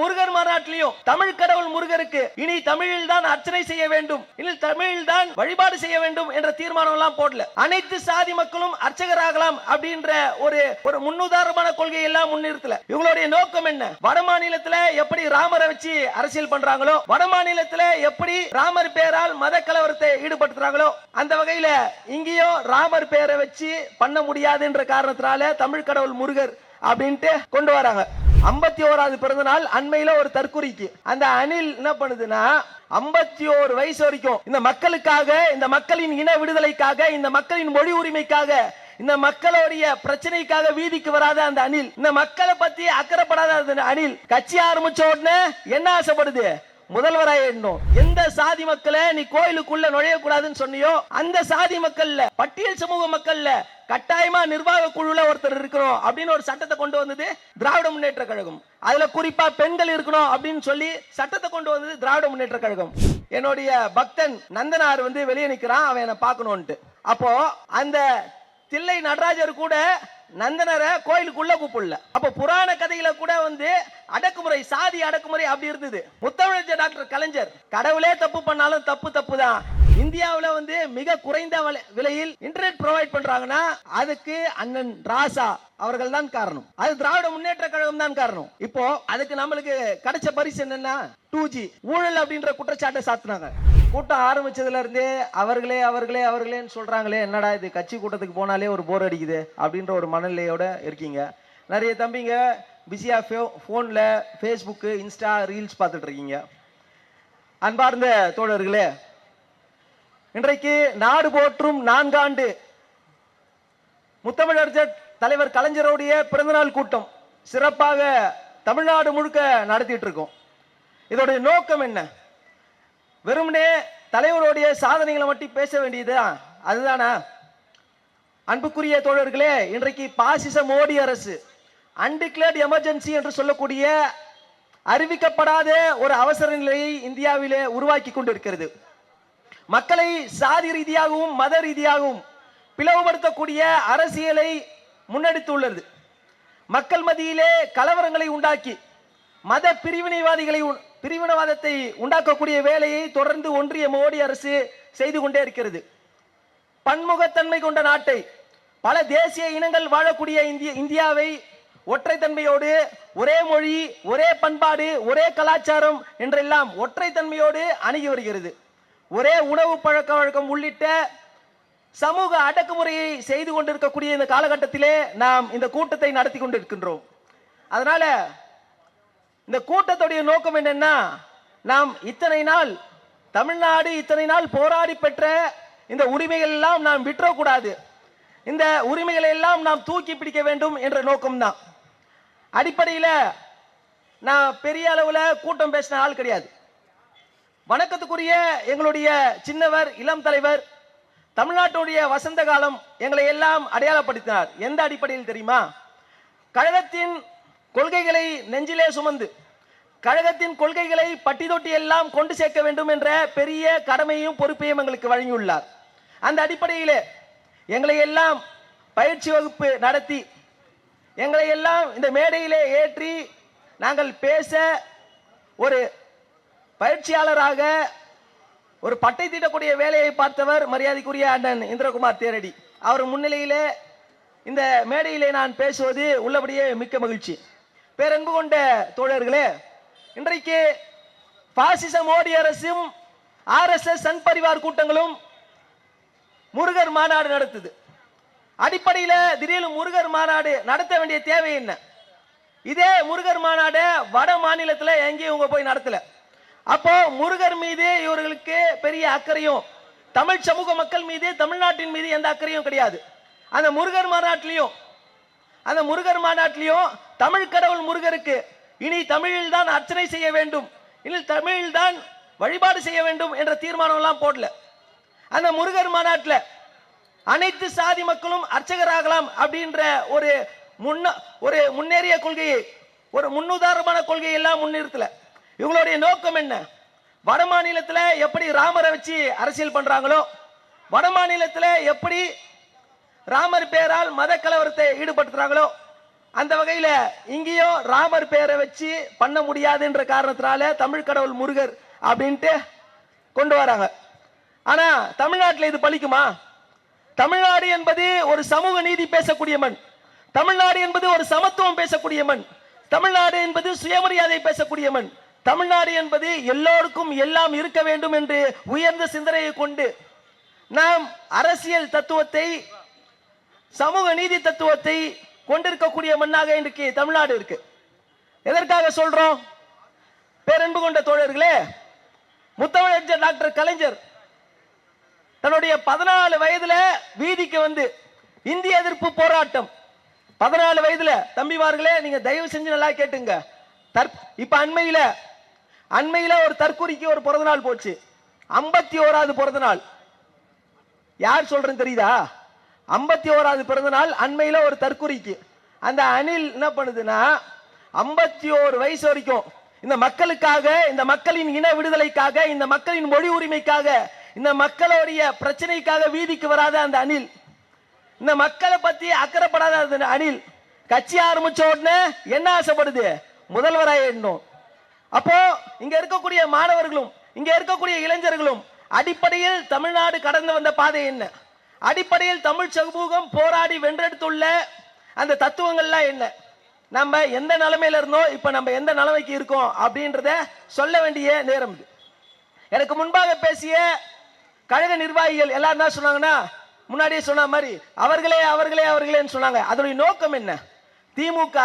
முருகர் மாநாட்டிலையும் தமிழ் கடவுள் முருகருக்கு இனி தமிழில் தான் அர்ச்சனை செய்ய வேண்டும். இனி தமிழில் தான் வழிபாடு செய்ய வேண்டும் என்ற தீர்மானம் எல்லாம் போடல. அனைத்து சாதி மக்களும் அர்ச்சகராகலாம் அப்படின்ற ஒரு ஒரு முன்னுதாரணமான கொள்கை எல்லாம் முன்னிறுத்தல. இவங்களுடைய நோக்கம் என்ன? வட மாநிலத்துல எப்படி ராமரை வச்சு அரசியல் பண்றாங்களோ வட மாநிலத்துல எப்படி ராமர் பேரால் மத கலவரத்தை ஈடுபடுத்துறாங்களோ அந்த வகையில இங்கேயும் ராமர் பேரை வச்சு பண்ண முடியாதுன்ற காரணத்தினால தமிழ் கடவுள் முருகர் அப்படின்ட்டு கொண்டு வராங்க. ஐம்பத்தி ஓராவது பிறந்த நாள் அண்மையில ஒரு தற்குறிக்கு அந்த அணில் என்ன பண்ணுதுன்னா ஐம்பத்தி ஓரு வயசு வரைக்கும் இந்த மக்களுக்காக இந்த மக்களின் இன விடுதலைக்காக இந்த மக்களின் மொழி உரிமைக்காக இந்த மக்களுடைய பிரச்சனைக்காக வீதிக்கு வராத அந்த அணில் இந்த மக்களை பத்தி அக்கறைப்படாத அணில் கட்சி ஆரம்பிச்ச உடனே என்ன ஆசைப்படுது? முதல்வராக இருந்தோம் எந்த சாதி மக்களை நீ கோயிலுக்குள்ள நுழைய கூடாதுன்னு சொன்னியோ அந்த சாதி மக்கள்ல பட்டியல் சமூக மக்கள்ல கட்டாயமா நிர்வாக குழுல ஒருத்தர் இருக்கணும் அப்படின்னு ஒரு சட்டத்தை கொண்டு வந்தது திராவிட முன்னேற்ற கழகம். அதுல குறிப்பா பெண்கள் இருக்கணும் அப்படின்னு சொல்லி சட்டத்தை கொண்டு வந்தது திராவிட முன்னேற்ற கழகம். என்னுடைய பக்தன் நந்தனார் வந்து வெளியே நிக்கிறான் அவன் என்ன பார்க்கணும்ட்டு அப்போ அந்த தில்லை நடராஜர் கூட நந்தனரை கோயிலுக்குள்ள கூப்பிடல. அப்ப புராண கதையில கூட வந்து அடக்குமுறை சாதி அடக்குமுறை அப்படி இருந்தது. முத்தமிழர் டாக்டர் கலைஞர் கடவுளே தப்பு பண்ணாலும் தப்பு தப்பு தான் இந்தியாவில் வந்து மிக குறைந்த விலை- விலையில் இன்டர்நெட் ப்ரொவைட் பண்றாங்கன்னா அதுக்கு அண்ணன் ராசா அவர்கள் தான் காரணம். அது திராவிட முன்னேற்ற கழகம் தான் காரணம். இப்போ அதுக்கு நம்மளுக்கு கிடைச்ச பரிசு என்னன்னா டூ ஜி ஊழல் அப்படின்ற குற்றச்சாட்டை சாத்துனாங்க. கூட்டம் ஆரம்பிச்சதுல இருந்தே அவர்களே அவர்களே அவர்களேன்னு சொல்றாங்களே என்னடா இது கட்சி கூட்டத்துக்கு போனாலே ஒரு போர் அடிக்குது அப்படின்ற ஒரு மனநிலையோட இருக்கீங்க. நிறைய தம்பிங்க பிஸியா ஃபோனில் ஃபேஸ்புக்கு இன்ஸ்டா ரீல்ஸ் பார்த்துட்டு இருக்கீங்க. அன்பார்ந்த தோழர்களே இன்றைக்கு நாடு போற்றும் நான்காண்டு முத்தமிழர் தலைவர் கலைஞருடைய பிறந்தநாள் கூட்டம் சிறப்பாக தமிழ்நாடு முழுக்க நடத்திட்டு இருக்கோம். இதோடைய நோக்கம் என்ன? வெறுமனே தலைவருடைய சாதனைகளை மட்டும் பேச வேண்டியதா அதுதானா? அன்புக்குரிய தோழர்களே இன்றைக்கு பாசிச மோடி அரசு அன்டிக்ளேர்ட் எமர்ஜென்சி என்று சொல்லக்கூடிய அறிவிக்கப்படாத ஒரு அவசர நிலையை இந்தியாவிலே உருவாக்கி கொண்டிருக்கிறது. மக்களை சாதி ரீதியாகவும் மத ரீதியாகவும் பிளவுபடுத்தக்கூடிய அரசியலை முன்னெடுத்துள்ளது. மக்கள் மத்தியிலே கலவரங்களை உண்டாக்கி மத பிரிவினைவாதிகளை உ- பிரிவினவாதத்தை உண்டாக்கக்கூடிய வேலையை தொடர்ந்து ஒன்றிய மோடி அரசு செய்து கொண்டே இருக்கிறது. பன்முகத்தன்மை கொண்ட நாட்டை பல தேசிய இனங்கள் வாழக்கூடிய இந்திய இந்தியாவை ஒற்றைத்தன்மையோடு ஒரே மொழி ஒரே பண்பாடு ஒரே கலாச்சாரம் என்றெல்லாம் ஒற்றைத்தன்மையோடு அணுகி வருகிறது. ஒரே உணவு பழக்க வழக்கம் உள்ளிட்ட சமூக அடக்குமுறையை செய்து கொண்டிருக்கக்கூடிய இந்த காலகட்டத்திலே நாம் இந்த கூட்டத்தை நடத்தி கொண்டிருக்கின்றோம். அதனால இந்த கூட்டத்துடைய நோக்கம் என்னன்னா நாம் இத்தனை நாள் தமிழ்நாடு இத்தனை நாள் போராடி பெற்ற இந்த உரிமைகள் எல்லாம் நாம் விட்டுறக்கூடாது. இந்த உரிமைகளை எல்லாம் நாம் தூக்கி பிடிக்க வேண்டும் என்ற நோக்கம்தான். அடிப்படையில் நான் பெரிய அளவில் கூட்டம் பேசின ஆள் கிடையாது. வணக்கத்துக்குரிய எங்களுடைய சின்னவர் இளம் தலைவர் தமிழ்நாட்டுடைய வசந்த காலம் எங்களை எல்லாம் அடையாளப்படுத்தினார். எந்த அடிப்படையில் தெரியுமா? கழகத்தின் கொள்கைகளை நெஞ்சிலே சுமந்து கழகத்தின் கொள்கைகளை பட்டி தொட்டி எல்லாம் கொண்டு சேர்க்க வேண்டும் என்ற பெரிய கடமையும் பொறுப்பையும் எங்களுக்கு வழங்கியுள்ளார். அந்த அடிப்படையிலே எங்களை எல்லாம் பயிற்சி வகுப்பு நடத்தி எங்களை எல்லாம் இந்த மேடையிலே ஏற்றி நாங்கள் பேச ஒரு பயிற்சியாளராக ஒரு பட்டை தீட்டக்கூடிய வேலையை பார்த்தவர் மரியாதைக்குரிய அண்ணன் இந்திரகுமார் தேரடி. அவர் முன்னிலையிலே இந்த மேடையிலே நான் பேசுவது உள்ளபடியே மிக்க மகிழ்ச்சி. பேரன்பு கொண்ட தோழர்களே இன்றைக்கு பாசிச மோடி அரசும் ஆர்எஸ்எஸ் சன் பரிவார் கூட்டங்களும் முருகர் மாநாடு நடத்துது. அடிப்படையில் திடீர்னு முருகர் மாநாடு நடத்த வேண்டிய தேவை என்ன? இதே முருகர் மாநாடு வட மாநிலத்தில் எங்கேயும் இவங்க போய் நடத்தல. அப்போ முருகர் மீது இவர்களுக்கு பெரிய அக்கறையும் தமிழ் சமூக மக்கள் மீது தமிழ்நாட்டின் மீது எந்த அக்கறையும் கிடையாது. அந்த முருகர் மாநாட்டிலையும் அந்த முருகர் மாநாட்டிலையும் தமிழ் கடவுள் முருகருக்கு இனி தமிழில் தான் அர்ச்சனை செய்ய வேண்டும். இனி தமிழில் தான் வழிபாடு செய்ய வேண்டும் என்ற தீர்மானம் எல்லாம் போடல. அந்த முருகர் மாநாட்டில் அனைத்து சாதி மக்களும் அர்ச்சகராகலாம் அப்படின்ற ஒரு முன்ன ஒரு முன்னேறிய கொள்கையை ஒரு முன்னுதாரணமான கொள்கையை எல்லாம் முன்னிறுத்தல. இவங்களுடைய நோக்கம் என்ன? வட மாநிலத்தில் எப்படி ராமரை வச்சு அரசியல் பண்ணுறாங்களோ வட மாநிலத்தில் எப்படி ராமர் பேரால் மத கலவரத்தை ஈடுபடுத்துறாங்களோ அந்த வகையில் இங்கேயும் ராமர் பேரை வச்சு பண்ண முடியாதுன்ற காரணத்தினால தமிழ் கடவுள் முருகர் அப்படின்ட்டு கொண்டு வராங்க. ஆனால் தமிழ்நாட்டில் இது பலிக்குமா தமிழ்நாடு என்பது ஒரு சமூக நீதி பேசக்கூடிய மண். தமிழ்நாடு என்பது ஒரு சமத்துவம் பேசக்கூடிய மண். தமிழ்நாடு என்பது சுயமரியாதை பேசக்கூடிய மண். தமிழ்நாடு என்பது எல்லோருக்கும் எல்லாம் இருக்க வேண்டும் என்று உயர்ந்த சிந்தனையை கொண்டு நாம் அரசியல் தத்துவத்தை சமூக நீதி தத்துவத்தை கொண்டிருக்கக்கூடிய மண்ணாக இன்றைக்கு தமிழ்நாடு இருக்கு. எதற்காக சொல்றோம்? பேரன்பு கொண்ட தோழர்களே முத்தமிழர் டாக்டர் கலைஞர் தன்னுடைய பதினாலு வயதுல வீதிக்கு வந்து இந்திய எதிர்ப்பு போராட்டம். பதினாலு வயதுல தம்பிமார்களே நீங்க தயவு செஞ்சு நல்லா கேட்டுங்க. தற் இப்ப அண்மையில அண்மையில ஒரு தற்கொலைக்கு ஒரு பிறந்த நாள் போச்சு. ஐம்பத்தி ஓராவது பிறந்த நாள் யார் சொல்றேன்னு தெரியுதா? ஐம்பத்தி ஓராவது பிறந்த நாள் அண்மையில் ஒரு தற்கொலைக்கு அந்த அணில் என்ன பண்ணுதுன்னா ஐம்பத்தி ஓரு வயசு வரைக்கும் இந்த மக்களுக்காக இந்த மக்களின் இன விடுதலைக்காக இந்த மக்களின் மொழி உரிமைக்காக இந்த மக்களுடைய பிரச்சனைக்காக வீதிக்கு வராத அந்த அணில். இந்த மக்களை பத்தி அக்கறைப்படாத அந்த அணில். கட்சி ஆரம்பிச்ச உடனே என்ன ஆசைப்படுது? முதல்வராயிடணும் அப்போ இங்க இருக்கக்கூடிய மாணவர்களும் இங்க இருக்கக்கூடிய இளைஞர்களும் அடிப்படையில் தமிழ்நாடு கடந்து வந்த பாதை என்ன? அடிப்படையில் தமிழ் சமூகம் போராடி வென்றெடுத்துள்ள அந்த தத்துவங்கள்லாம் என்ன? நம்ம எந்த நிலைமையில இருந்தோம் இப்ப நம்ம எந்த நிலைமைக்கு இருக்கோம் அப்படின்றத சொல்ல வேண்டிய நேரம் இது. எனக்கு முன்பாக பேசிய கழக நிர்வாகிகள் எல்லாரும் என்ன சொன்னாங்கன்னா முன்னாடியே சொன்ன மாதிரி அவர்களே அவர்களே அவர்களேன்னு சொன்னாங்க. அதனுடைய நோக்கம் என்ன? திமுக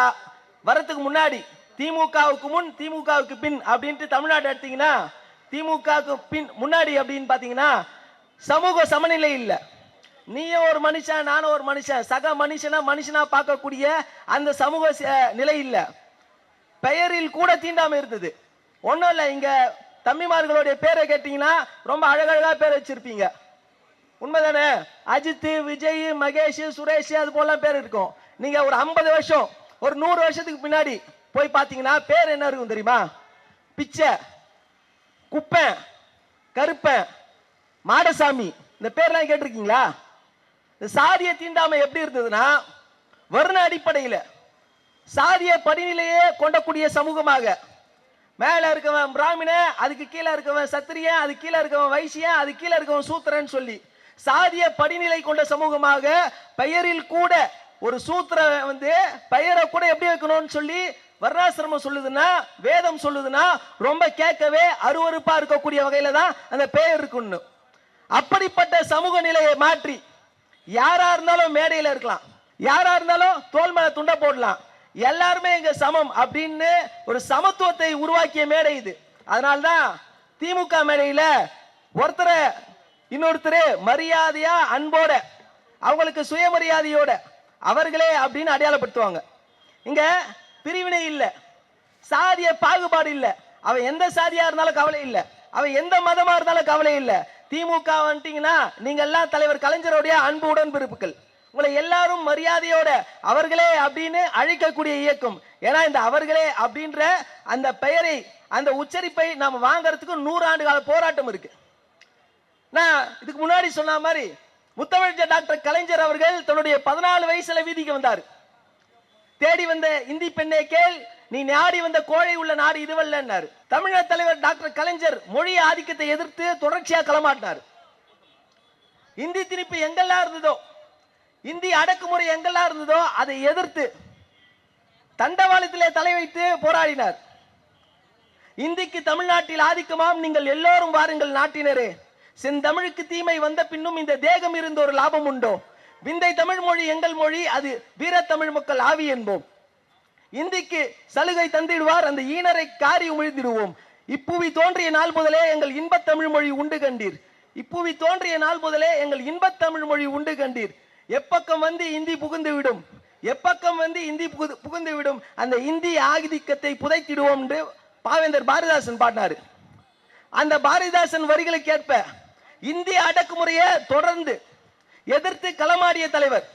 வரத்துக்கு முன்னாடி திமுகவுக்கு முன் திமுகவுக்கு பின் அப்படின்ட்டு தமிழ்நாடு எடுத்தீங்கன்னா திமுகவுக்கு பின் முன்னாடி அப்படின்னு பார்த்தீங்கன்னா சமூக சமநிலை இல்லை. நீயும் ஒரு மனுஷன் நானும் ஒரு மனுஷன். சக மனுஷனா மனுஷனா பார்க்கக்கூடிய அந்த சமூக ச- நிலை இல்லை. பெயரில் கூட தீண்டாம இருந்தது. ஒன்றும் இல்லை இங்க தம்பிமார்களுடைய பேரை கேட்டீங்கன்னா ரொம்ப அழகழகா பேர் வச்சிருப்பீங்க. உண்மைதானே? அஜித் விஜய் மகேஷ் சுரேஷ் அது போலாம் பேர் இருக்கும். நீங்க ஒரு ஐம்பது வருஷம் ஒரு நூறு வருஷத்துக்கு பின்னாடி போய் பார்த்தீங்கன்னா பேர் என்ன இருக்கும் தெரியுமா? பிச்சை குப்பை கருப்பன் மாடசாமி. இந்த பேர்லாம் கேட்டிருக்கீங்களா? இந்த சாதிய தீண்டாமை எப்படி இருந்ததுன்னா வர்ண அடிப்படையில் சாதிய படிநிலையே கொண்டக்கூடிய சமூகமாக. மேலே இருக்கவன் பிராமண அதுக்கு கீழே இருக்கவன் சத்திரியன் அது கீழே இருக்கவன் வைசியன் அது கீழே இருக்கவன் சூத்திரன் சொல்லி சாதிய படிநிலை கொண்ட சமூகமாக பெயரில் கூட ஒரு சூத்திர வந்து பெயரை கூட எப்படி வைக்கணும்னு சொல்லி வர்ணாசிரமம் சொல்லுதுன்னா வேதம் சொல்லுதுன்னா ரொம்ப கேட்கவே அருவருப்பா இருக்கக்கூடிய வகையில தான் அந்த பெயர் இருக்குன்னு. அப்படிப்பட்ட சமூக நிலையை மாற்றி யாரா இருந்தாலும் மேடையில் இருக்கலாம். யாரா இருந்தாலும் தோல் மேல துண்டை போடலாம். எல்லாருமே இங்க சமம் அப்படின்னு ஒரு சமத்துவத்தை உருவாக்கிய மேடை இது. அதனால்தான் திமுக மேடையில ஒருத்தரை இன்னொருத்தர் மரியாதையா அன்போட அவங்களுக்கு சுயமரியாதையோட அவர்களே அப்படின்னு அடையாளப்படுத்துவாங்க. இங்க பிரிவினை இல்லை. சாதிய பாகுபாடு இல்லை. அவன் எந்த சாதியா இருந்தாலும் கவலை இல்லை. அவன் எந்த மதமா இருந்தாலும் கவலை இல்லை. திமுக வந்துட்டீங்கன்னா நீங்க எல்லாம் தலைவர் கலைஞருடைய அன்பு உடன்பிறப்புகள். உங்களை எல்லாரும் மரியாதையோட அவர்களே அப்படின்னு அழைக்கக்கூடிய இயக்கம். ஏன்னா இந்த அவர்களே அப்படின்ற அந்த பெயரை அந்த உச்சரிப்பை நாம வாங்கறதுக்கு நூறு ஆண்டு கால போராட்டம் இருக்கு. நான் இதுக்கு முன்னாடி சொன்ன மாதிரி முத்தமிழ் டாக்டர் கலைஞர் அவர்கள் தன்னுடைய பதினாலு வயசுல வீதிக்கு வந்தார். தேடி வந்த இந்தி பெண்ணே கேள் நீ நாடி வந்த கோழை உள்ள நாடு இதுவல்லன்னாரு. தமிழக தலைவர் டாக்டர் கலைஞர் மொழி ஆதிக்கத்தை எதிர்த்து தொடர்ச்சியா களமாட்டினார். இந்தி திணிப்பு எங்கெல்லாம் இருந்ததோ இந்தி அடக்குமுறை எங்கெல்லாம் இருந்ததோ அதை எதிர்த்து தண்டவாளத்திலே தலை வைத்து போராடினார். இந்திக்கு தமிழ்நாட்டில் ஆதிக்கமாம் நீங்கள் எல்லோரும் வாருங்கள் நாட்டினரே. செந்தமிழுக்கு தீமை வந்த பின்னும் இந்த தேகம் இருந்த ஒரு லாபம் உண்டோ? விந்தை தமிழ் மொழி எங்கள் மொழி அது வீரத்தமிழ் மக்கள் ஆவி என்போம். இந்திக்கு சலுகை தந்திடுவார். அந்த ஈனரை காரி உமிழ்ந்திடுவோம். இப்புவி தோன்றிய நாள் முதலே எங்கள் இன்பத் தமிழ் மொழி உண்டு கண்டீர். இப்புவி தோன்றிய நாள் முதலே எங்கள் இன்பத் தமிழ் மொழி உண்டு கண்டீர். எப்பக்கம் வந்து இந்தி புகுந்து விடும் எப்பக்கம் வந்து இந்தி புகுந்து புகுந்து விடும் அந்த இந்தி ஆதிக்கத்தை புதைத்திடுவோம் என்று பாவேந்தர் பாரதிதாசன் பாடினாரு. அந்த பாரதிதாசன் வரிகளுக்கு ஏற்ப இந்திய அடக்குமுறையை தொடர்ந்து எதிர்த்து களமாடிய தலைவர்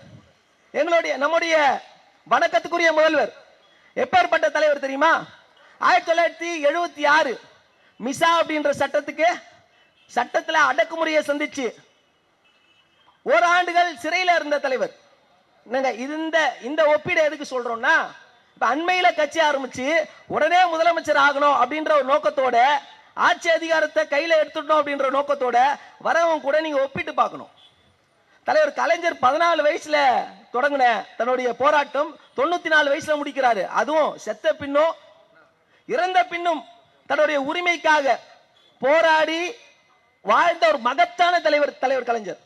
எங்களுடைய நம்முடைய வணக்கத்துக்குரிய முதல்வர் எப்பேற்பட்ட தலைவர் தெரியுமா? ஆயிரத்தி தொள்ளாயிரத்தி எழுபத்தி ஆறு மிசா அப்படின்ற சட்டத்துக்கு சட்டத்தில் அடக்குமுறையை சந்திச்சு. ஓராண்டுகள் சிறையில் இருந்த தலைவர். என்னங்க இந்த இந்த ஒப்பீடு எதுக்கு சொல்றோம்னா இப்போ அண்மையில் கட்சி ஆரம்பிச்சு உடனே முதலமைச்சர் ஆகணும் அப்படின்ற ஒரு நோக்கத்தோட ஆட்சி அதிகாரத்தை கையில் எடுத்துட்டோம் அப்படின்ற நோக்கத்தோட வரவங்க கூட நீங்கள் ஒப்பிட்டு பார்க்கணும். தலைவர் கலைஞர் பதினாலு வயசுல தொடங்கின தன்னுடைய போராட்டம் தொண்ணூத்தி நாலு வயசுல முடிக்கிறாரு. அதுவும் செத்த பின்னும் இறந்த பின்னும் தன்னுடைய உரிமைக்காக போராடி வாழ்ந்த ஒரு மகத்தான தலைவர் தலைவர் கலைஞர்.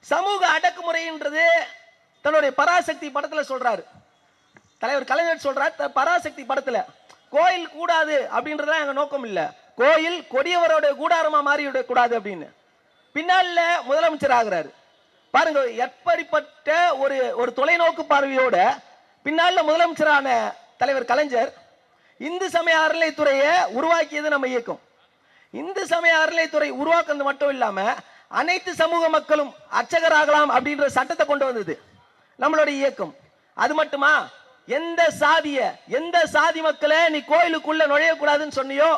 சமூக அடக்குமுறைன்றது தன்னுடைய பராசக்தி படத்துல சொல்றாரு. தலைவர் கலைஞர் சொல்றார் த- பராசக்தி படத்துல கோயில் கூடாது அப்படின்றதுலாம் எங்க நோக்கம் இல்லை. கோயில் கொடியவரோட கூடாரமா மாறிவிடக்கூடாது கூடாது அப்படின்னு. பின்னால முதலமைச்சர் ஆகிறாரு. பாருங்க எப்படிப்பட்ட ஒரு ஒரு தொலைநோக்கு பார்வையோட பின்னால முதலமைச்சரான தலைவர் கலைஞர் இந்து சமய அறநிலைத்துறையை உருவாக்கியது நம்ம இயக்கம். இந்து சமய அறநிலைத்துறை உருவாக்குறது மட்டும் இல்லாம அனைத்து சமூக மக்களும் அர்ச்சகராகலாம் அப்படின்ற சட்டத்தை கொண்டு வந்தது நம்மளுடைய இயக்கம். அது மட்டுமா? எந்த சாதிய எந்த சாதி மக்களை நீ கோயிலுக்குள்ள நுழையக்கூடாதுன்னு சொன்னியோ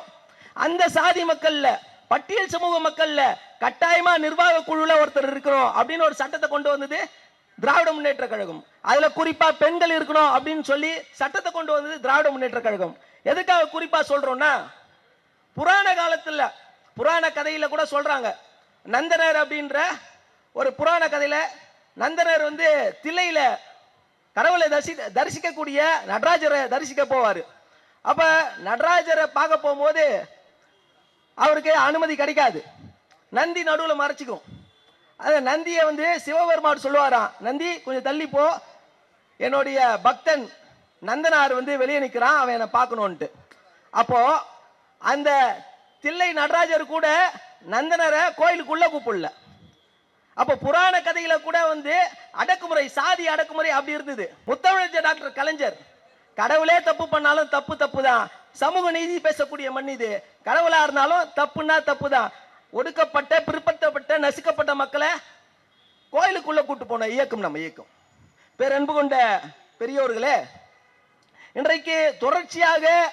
அந்த சாதி மக்கள்ல பட்டியல் சமூக மக்கள்ல கட்டாயமா நிர்வாக குழுல ஒருத்தர் இருக்கிறோம் அப்படின்னு ஒரு சட்டத்தை கொண்டு வந்தது திராவிட முன்னேற்ற கழகம். அதுல குறிப்பா பெண்கள் இருக்கணும் அப்படின்னு சொல்லி சட்டத்தை கொண்டு வந்தது திராவிட முன்னேற்ற கழகம். எதுக்காக குறிப்பா சொல்றோம்னா புராண காலத்துல புராண கதையில கூட சொல்றாங்க. நந்தனர் அப்படின்ற ஒரு புராண கதையில நந்தனர் வந்து தில்லையில கடவுளை தரிசி தரிசிக்கக்கூடிய நடராஜரை தரிசிக்க போவார். அப்போ நடராஜரை பார்க்க போகும்போது அவருக்கு அனுமதி கிடைக்காது. நந்தி நடுவில் மறைச்சிக்கும். அந்த நந்தியை வந்து சிவபெருமாடு சொல்லுவாராம் நந்தி கொஞ்சம் தள்ளி போ. என்னுடைய பக்தன் நந்தனார் வந்து வெளியே நிற்கிறான் அவன் என்னை பார்க்கணுன்ட்டு அப்போ அந்த தில்லை நடராஜர் கூட நந்தனரை கோயிலுக்குள்ள கூப்பிடல. அப்போ புராண கதையில கூட வந்து அடக்குமுறை சாதி அடக்குமுறை அப்படி இருந்தது. முத்தமிழர் டாக்டர் கலைஞர் கடவுளே தப்பு பண்ணாலும் தப்பு தப்பு தான் சமூக நீதி பேசக்கூடிய மண் இது. கடவுளா இருந்தாலும் தப்புன்னா தப்பு தான் ஒடுக்கப்பட்ட பிற்படுத்தப்பட்ட நசுக்கப்பட்ட மக்களை கோயிலுக்குள்ள கூட்டு போன இயக்கம் நம்ம இயக்கம். பேரன்பு கொண்ட பெரியோர்களே இன்றைக்கு தொடர்ச்சியாக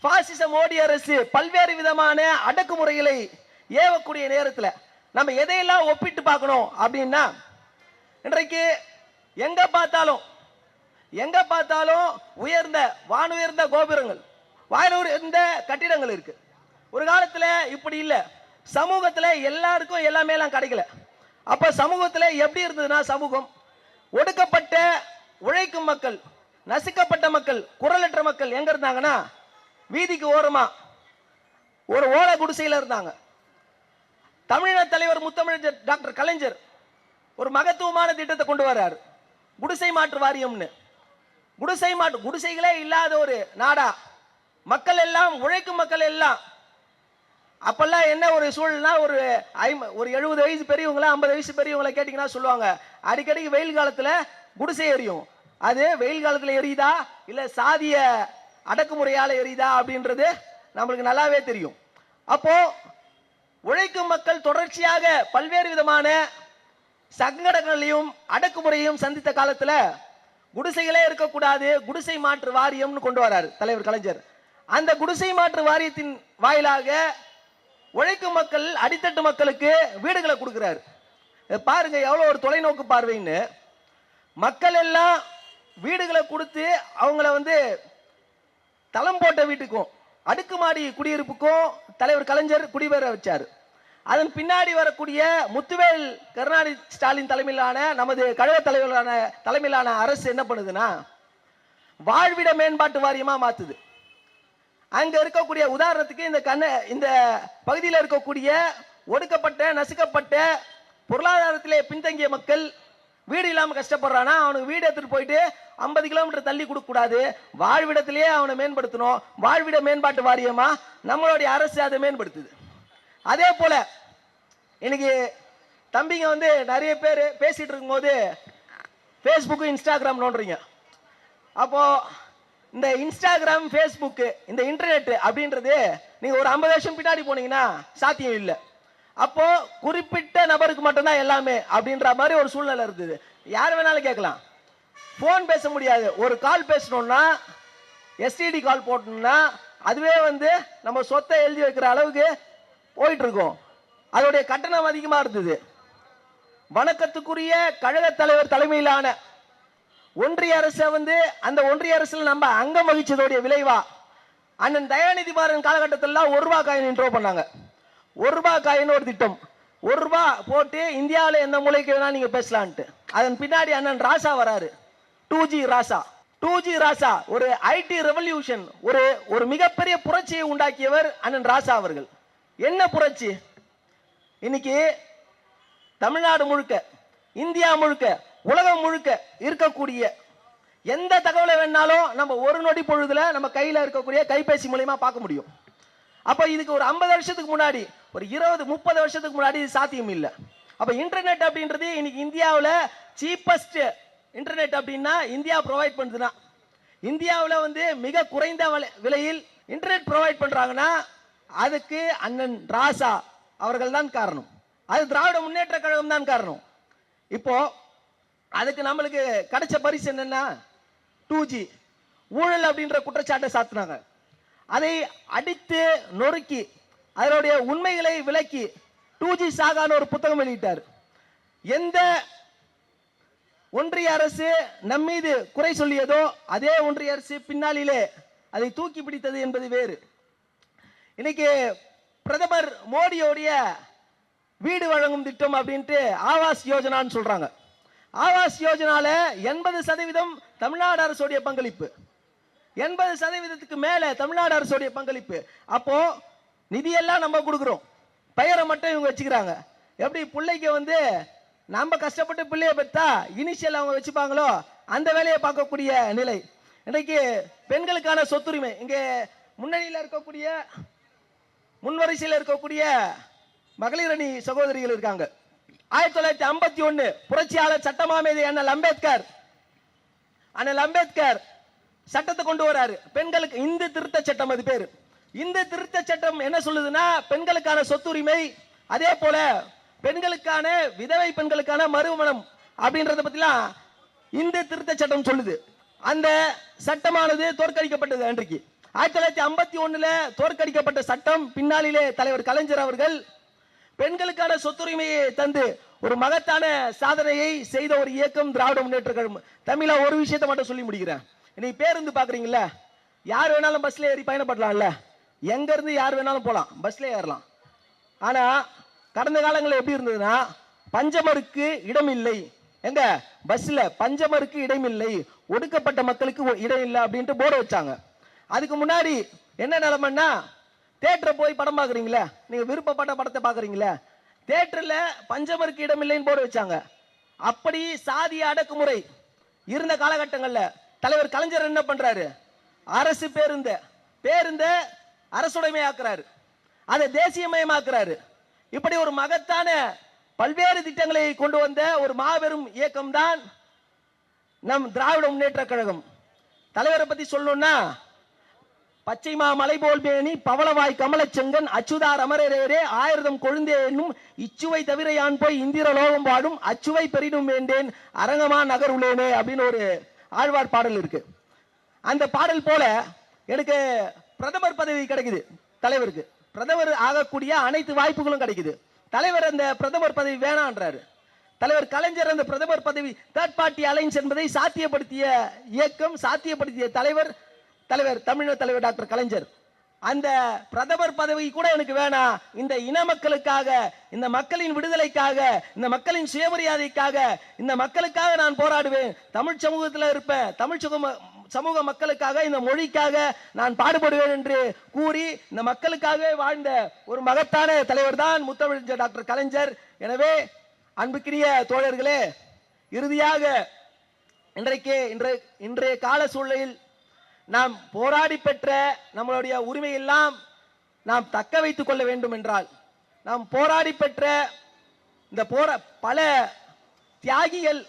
பாசிச மோடி அரசு பல்வேறு விதமான அடக்குமுறைகளை ஏவக்கூடிய நேரத்தில் நம்ம எதையெல்லாம் ஒப்பிட்டு பார்க்கணும் அப்படின்னா இன்றைக்கு எங்க பார்த்தாலும் எங்க பார்த்தாலும் உயர்ந்த வானுயர்ந்த கோபுரங்கள் வானுயர்ந்த கட்டிடங்கள் இருக்கு. ஒரு காலத்துல இப்படி இல்லை. சமூகத்துல எல்லாருக்கும் எல்லாமே எல்லாம் கிடைக்கல. அப்ப சமூகத்துல எப்படி இருந்ததுன்னா சமூகம்? ஒடுக்கப்பட்ட உழைக்கும் மக்கள் நசுக்கப்பட்ட மக்கள் குரலற்ற மக்கள் எங்க இருந்தாங்கன்னா வீதிக்கு ஓரமா ஒரு ஓலை குடிசையில இருந்தாங்க. தமிழக தலைவர் முத்தமிழர் டாக்டர் கலைஞர் ஒரு மகத்துவமான திட்டத்தை கொண்டு வர்றாரு குடிசை மாற்று வாரியம்னு. குடிசை மாற்று குடிசைகளே இல்லாத ஒரு நாடா. மக்கள் எல்லாம் உழைக்கும் மக்கள் எல்லாம் அப்பெல்லாம் என்ன ஒரு சூழல்னா ஒரு ஐம்ப ஒரு எழுபது வயசு பெரியவங்கள ஐம்பது வயசு பெரியவங்கள கேட்டிங்கன்னா சொல்லுவாங்க அடிக்கடிக்கு வெயில் காலத்தில் குடிசை எரியும். அது வெயில் காலத்தில் எரியுதா? இல்லை சாதிய அடக்குமுறையால் எரியுதா அப்படின்றது நம்மளுக்கு நல்லாவே தெரியும். அப்போ உழைக்கும் மக்கள் தொடர்ச்சியாக பல்வேறு விதமான சங்கடங்களையும் அடக்குமுறையும் சந்தித்த காலத்தில் குடிசைகளே இருக்கக்கூடாது குடிசை மாற்று வாரியம்னு கொண்டு வராரு தலைவர் கலைஞர். அந்த குடிசை மாற்று வாரியத்தின் வாயிலாக உழைக்கும் மக்கள் அடித்தட்டு மக்களுக்கு வீடுகளை கொடுக்குறாரு. பாருங்க எவ்வளோ ஒரு தொலைநோக்கு பார்வைன்னு. மக்கள் எல்லாம் வீடுகளை கொடுத்து அவங்கள வந்து தளம் போட்ட வீட்டுக்கும் அடுக்குமாடி குடியிருப்புக்கும் தலைவர் கலைஞர் குடிபெற வச்சார். அதன் பின்னாடி வரக்கூடிய முத்துவேல் கருணாநிதி ஸ்டாலின் தலைமையிலான நமது கழக தலைவரான தலைமையிலான அரசு என்ன பண்ணுதுன்னா வாழ்விட மேம்பாட்டு வாரியமாக மாற்றுது அங்க இருக்கக்கூடிய உதாரணத்துக்கு இந்த கண்ண இந்த பகுதியில் இருக்கக்கூடிய ஒடுக்கப்பட்ட நசுக்கப்பட்ட பொருளாதாரத்திலே பின்தங்கிய மக்கள் வீடு இல்லாமல் கஷ்டப்படுறானா? அவனுக்கு வீடு எடுத்துட்டு போயிட்டு ஐம்பது கிலோமீட்டர் தள்ளி கொடுக்கக்கூடாது வாழ்விடத்திலேயே அவனை மேம்படுத்தணும். வாழ்விட மேம்பாட்டு வாரியமா? நம்மளுடைய அரசு அதை மேம்படுத்துது. அதே போல இன்னைக்கு தம்பிங்க வந்து நிறைய பேர் பேசிகிட்டு இருக்கும்போது ஃபேஸ்புக்கு இன்ஸ்டாகிராம் நோண்டுறீங்க. அப்போது இந்த இன்ஸ்டாகிராம் ஃபேஸ்புக்கு இந்த இன்டர்நெட் அப்படின்றது நீங்கள் ஒரு ஐம்பது வருஷம் பின்னாடி போனீங்கன்னா சாத்தியம் இல்லை. அப்போ குறிப்பிட்ட நபருக்கு மட்டும்தான் எல்லாமே அப்படின்ற மாதிரி ஒரு சூழ்நிலை இருந்தது. யார் வேணாலும் கேட்கலாம். ஃபோன் பேச முடியாது. ஒரு கால் பேசணும்னா எஸ்டிடி கால் போட்டோம்னா அதுவே வந்து நம்ம சொத்தை எழுதி வைக்கிற அளவுக்கு போயிட்டு இருக்கோம் அதோடைய கட்டணம் அதிகமாக இருந்தது. வணக்கத்துக்குரிய கழக தலைவர் தலைமையிலான ஒன்றிய அரசை வந்து அந்த ஒன்றிய அரசில் நம்ம அங்கம் வகிச்சதோடைய விளைவா? அண்ணன் தயாநிதி மாறன் காலகட்டத்திலாம் ஒரு ரூபா காயின் இன்ட்ரோ பண்ணாங்க. ஒரு ரூபா காயின் ஒரு திட்டம். ஒரு ரூபா போட்டு இந்தியாவில் எந்த மூலைக்கு வேணால் நீங்கள் பேசலான்ட்டு. அதன் பின்னாடி அண்ணன் ராசா வராரு. Two G Raja. Two G Raja ஒரு ஐடி ரெவல்யூஷன் ஒரு ஒரு மிகப்பெரிய புரட்சியை உண்டாக்கியவர் அண்ணன் ராசா அவர்கள். என்ன புரட்சி? இன்னைக்கு தமிழ்நாடு முழுக்க இந்தியா முழுக்க உலகம் முழுக்க இருக்கக்கூடிய எந்த தகவலை வேணாலும் நம்ம ஒரு நொடி பொழுதுல நம்ம கையில இருக்கக்கூடிய கைபேசி மூலியமா பார்க்க முடியும். அப்ப இதுக்கு ஒரு ஐம்பது வருஷத்துக்கு முன்னாடி ஒரு இருபது முப்பது வருஷத்துக்கு முன்னாடி இது சாத்தியம் இல்லை. அப்ப இன்டர்நெட் அப்படின்றது இன்னைக்கு இந்தியாவில் சீப்பஸ்ட் இன்டர்நெட் அப்படின்னா இந்தியா ப்ரொவைட் பண்ணுதுன்னா இந்தியாவில் வந்து மிக குறைந்த விலை- விலையில் இன்டர்நெட் ப்ரொவைட் பண்றாங்கன்னா அதுக்கு அண்ணன் ராசா அவர்கள் தான் காரணம். அது திராவிட முன்னேற்ற கழகம் தான் காரணம். இப்போ அதுக்கு நம்மளுக்கு கிடைச்ச பரிசு என்னன்னா டூ ஜி ஊழல் அப்படின்ற குற்றச்சாட்டை சாத்தினாங்க. அதை அடித்து நொறுக்கி அதனுடைய உண்மைகளை விளக்கி டூ ஜி சாகான்னு ஒரு புத்தகம் வெளியிட்டார். எந்த ஒன்றிய அரசு நம்மீது குறை சொல்லியதோ அதே ஒன்றிய அரசு பின்னாளிலே அதை தூக்கி பிடித்தது என்பது வேறு. இன்னைக்கு பிரதமர் மோடியோடைய வீடு வழங்கும் திட்டம் அப்படின்ட்டு ஆவாஸ் யோஜனான்னு சொல்றாங்க. ஆவாஸ் யோஜனால எண்பது சதவீதம் தமிழ்நாடு அரசுடைய பங்களிப்பு. எண்பது சதவீதத்துக்கு மேல தமிழ்நாடு அரசுடைய பங்களிப்பு. அப்போ நிதியெல்லாம் நம்ம கொடுக்குறோம். பெயரை மட்டும் இவங்க வச்சுக்கிறாங்க. எப்படி பிள்ளைக்கு வந்து நம்ம கஷ்டப்பட்டு பிள்ளைய பெற்றா இனிஷியல் அவங்க வச்சுப்பாங்களோ அந்த வேலையை பார்க்கக்கூடிய நிலை. இன்றைக்கு பெண்களுக்கான சொத்துரிமை இங்கே முன்னணியில் இருக்கக்கூடிய முன்வரிசையில் இருக்கக்கூடிய மகளிரணி சகோதரிகள் இருக்காங்க. ஆயிரத்தி தொள்ளாயிரத்தி ஐம்பத்தி ஒன்று புரட்சியாளர் சட்டமாமேதை அண்ணல் அம்பேத்கர். அண்ணல் அம்பேத்கர் சட்டத்தை கொண்டு வராரு. பெண்களுக்கு இந்து திருத்த சட்டம் அது பேரு. இந்து திருத்த சட்டம் என்ன சொல்லுதுன்னா பெண்களுக்கான சொத்துரிமை அதே போல பெண்களுக்கான விதவை பெண்களுக்கான மறுமணம் அப்படின்றத பத்திலாம் இந்து திருத்த சட்டம் சொல்லுது. அந்த சட்டமானது தோற்கடிக்கப்பட்டது அன்றைக்கு. ஆயிரத்தி தொள்ளாயிரத்தி ஐம்பத்தி ஒண்ணுல தோற்கடிக்கப்பட்ட சட்டம் பின்னாளிலே தலைவர் கலைஞர் அவர்கள் பெண்களுக்கான சொத்துரிமையை தந்து ஒரு மகத்தான சாதனையை செய்த ஒரு இயக்கம் திராவிட முன்னேற்ற கழகம். தமிழா ஒரு விஷயத்தை மட்டும் சொல்லி முடிக்கிறேன். இன்னைக்கு பேருந்து பாக்குறீங்களா யார் வேணாலும் பஸ்ல ஏறி பயணப்படலாம்ல? எங்க இருந்து யார் வேணாலும் போகலாம் பஸ்ல ஏறலாம். ஆனா கடந்த காலங்களில் எப்படி இருந்ததுன்னா பஞ்சமருக்கு இடம் இல்லை எங்க பஸ்ல பஞ்சமருக்கு இடம் இல்லை ஒடுக்கப்பட்ட மக்களுக்கு இடம் இல்லை அப்படின்ட்டு போர்டு வச்சாங்க. அதுக்கு முன்னாடி என்ன நிலைமைன்னா தேட்டரை போய் படம் பார்க்குறீங்களே நீங்கள் விருப்பப்பட்ட படத்தை பார்க்குறீங்களே தேட்டரில் பஞ்சமருக்கு இடம் இல்லைன்னு போர்டு வச்சாங்க. அப்படி சாதி அடக்குமுறை இருந்த காலகட்டங்களில் தலைவர் கலைஞர் என்ன பண்ணுறாரு அரசு பேருந்த பேருந்த அரசுடைமையாக்குறாரு. அதை தேசியமயமாக்குறாரு. இப்படி ஒரு மகத்தான பல்வேறு திட்டங்களை கொண்டு வந்த ஒரு மாபெரும் இயக்கம் தான் நம் திராவிட முன்னேற்ற கழகம். தலைவரை பற்றி சொல்லணும்னா பச்சைமா மலைபோல் போல் பவளவாய் கமலச்செங்கன் அச்சுதார் அமரரேரே ஆயிரதம் கொழுந்தே என்னும் இச்சுவை தவிர யான் போய் இந்திர லோகம் பாடும் அச்சுவை பெரிடும் வேண்டேன். அரங்கமா நகர் உள்ளேனே அப்படின்னு ஒரு ஆழ்வார் பாடல் இருக்கு. அந்த பாடல் போல எனக்கு பிரதமர் பதவி கிடைக்குது தலைவருக்கு. பிரதமர் ஆகக்கூடிய அனைத்து வாய்ப்புகளும் கிடைக்குது. தலைவர் அந்த பிரதமர் பதவி வேணான்றாரு. தலைவர் கலைஞர் அந்த பிரதமர் பதவி தேர்ட் பார்ட்டி அலைன்ஸ் என்பதை சாத்தியப்படுத்திய இயக்கம் சாத்தியப்படுத்திய தலைவர் தலைவர் தமிழக தலைவர் டாக்டர் கலைஞர். அந்த பிரதமர் பதவி கூட எனக்கு வேணாம் இந்த இன மக்களுக்காக இந்த மக்களின் விடுதலைக்காக இந்த மக்களின் சுயமரியாதைக்காக இந்த மக்களுக்காக நான் போராடுவேன். தமிழ் சமூகத்தில் இருப்பேன் தமிழ் சுகம சமூக மக்களுக்காக இந்த மொழிக்காக நான் பாடுபடுவேன் என்று கூறி இந்த மக்களுக்காகவே வாழ்ந்த ஒரு மகத்தான தலைவர் தான் முத்தமிழ் டாக்டர் கலைஞர். எனவே அன்புக்குரிய தோழர்களே இறுதியாக இன்றைக்கு இன்றைய இன்றைய கால சூழலில் நாம் போராடி பெற்ற நம்மளுடைய உரிமையெல்லாம் நாம் தக்க வைத்துக் கொள்ள வேண்டும் என்றால் நாம் போராடி பெற்ற இந்த போர பல தியாகிகள்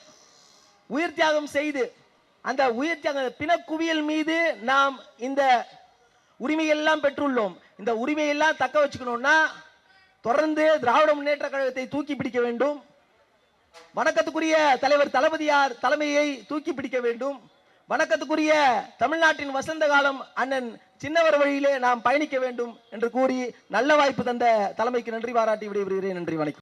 உயிர் தியாகம் செய்து அந்த உயிர் தியாக பிணக்குவியல் மீது நாம் இந்த உரிமையெல்லாம் பெற்றுள்ளோம். இந்த உரிமையெல்லாம் தக்க வச்சுக்கணும்னா தொடர்ந்து திராவிட முன்னேற்ற கழகத்தை தூக்கி பிடிக்க வேண்டும். வணக்கத்துக்குரிய தலைவர் தளபதியார் தலைமையை தூக்கி பிடிக்க வேண்டும். வணக்கத்துக்குரிய தமிழ்நாட்டின் வசந்த காலம் அண்ணன் சின்னவர் வழியிலே நாம் பயணிக்க வேண்டும் என்று கூறி நல்ல வாய்ப்பு தந்த தலைமைக்கு நன்றி பாராட்டி விடைபெறுகிறேன். நன்றி வணக்கம்.